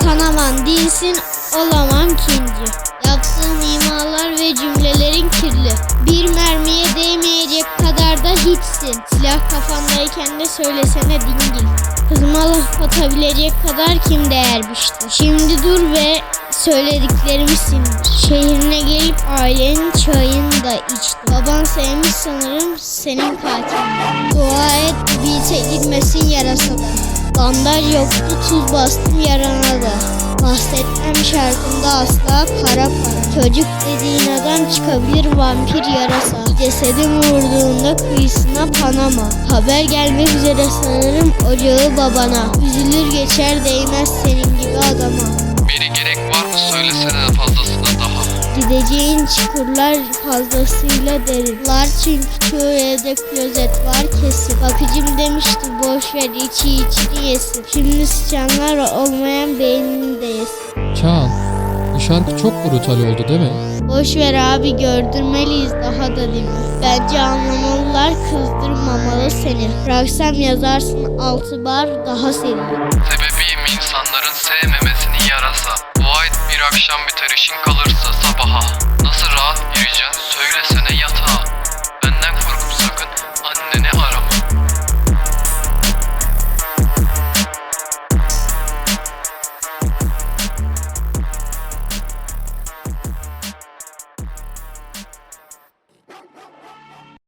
Tanıman değilsin, olamam kinci. Yaptığın imalar ve cümlelerin kirli. Bir mermiye değmeyecek kadar da hiçsin. Silah kafandayken de söylesene dingil. Kızıma laf atabilecek kadar kim değermişti. Şimdi dur ve söylediklerimi sindir. Şehrine gelip ailenin çayını da içti. Baban sevmiş sanırım senin katilin. Dua et bilse gitmesin yarasada. Bandaj yoktu tuz bastım yarana da. Bahsetmem şarkımda asla para para. Çocuk dediğin adam çıkabilir vampir yarasa. Cesedim vurduğunda kıyısına Panama. Haber gelmek üzere sanırım ocağı babana. Üzülür geçer değmez senin gibi adama. Biri gerek söylesene fazlasına daha. Gideceğin çukurlar fazlasıyla derin. Lar çünkü çoğu evde klozet var kesin. Bakıcım demişti boş ver içi içini yesin. Şimdi sıçanlar olmayan beynini de yesin. Çağan, bu şarkı çok brutal oldu değil mi? Boş ver abi gördürmeliyiz daha da değil mi? Bence anlamalılar kızdırmamalı seni. Bıraksam yazarsın altı bar daha seri. Sebebiyim akşam biter işin kalırsa sabaha.